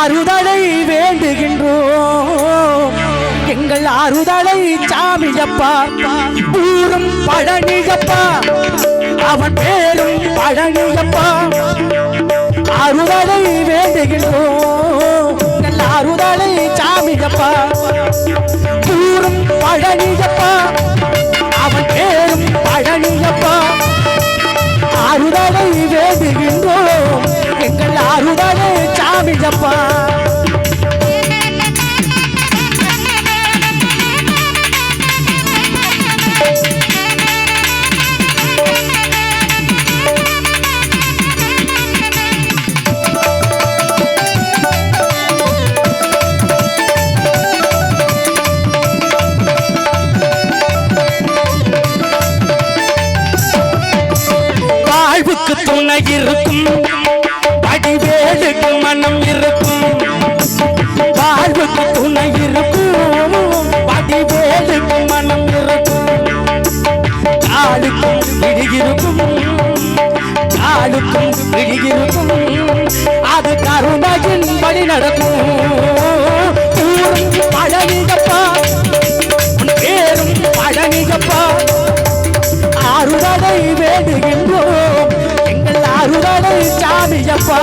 ஆறுதலை வேண்டுகின்றோம். எங்கள் ஆறுதலை சாமியப்பா ஊரும் பழனியப்பா அவன் பேரும் பழனியப்பா. ஆறுதலை வேண்டுகின்றோம். எங்கள் ஆறுதலை சாமியப்பா ஊரும் பழனியப்பா அவன் பேரும் பழனியப்பா. ஆறுதலை வேண்டுகின்றோம். எங்கள் அறுதலை துணை இருக்கும் அடிவேலுக்கு மனம் இருக்கும். வாழ்வுக்கு துணை இருக்கும். அடிவேலுக்கு மனம் இருக்கும். காலுக்கும் விழியிருக்கும் காலுக்கும் விழியிருக்கும் அது கருணையின் வழி நடக்கும். பழனிகப்பா. பேரும் பழனிகப்பா. அருளை வேண்டுகின்றோம். எங்கள் சாமியப்பா.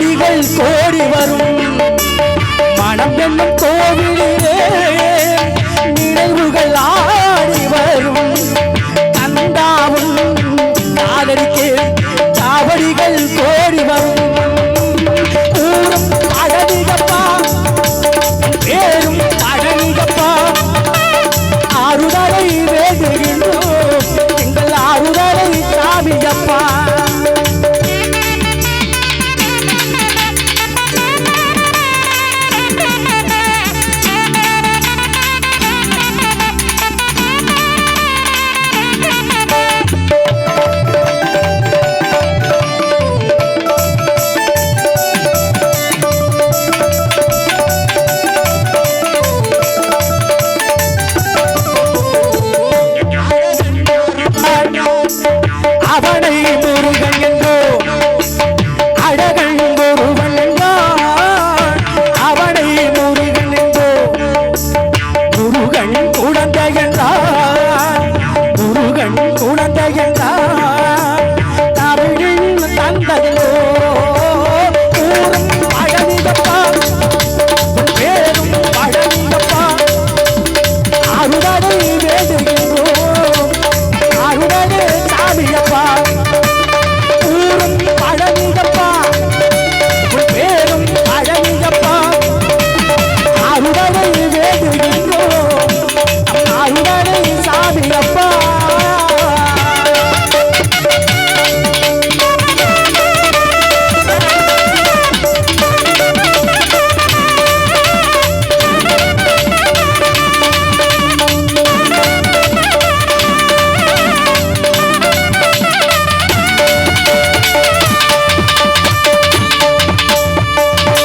அடிகள் கோடி வரும். மனம் என்னும் கோவிலே நினைவுகள் ஆ Itu.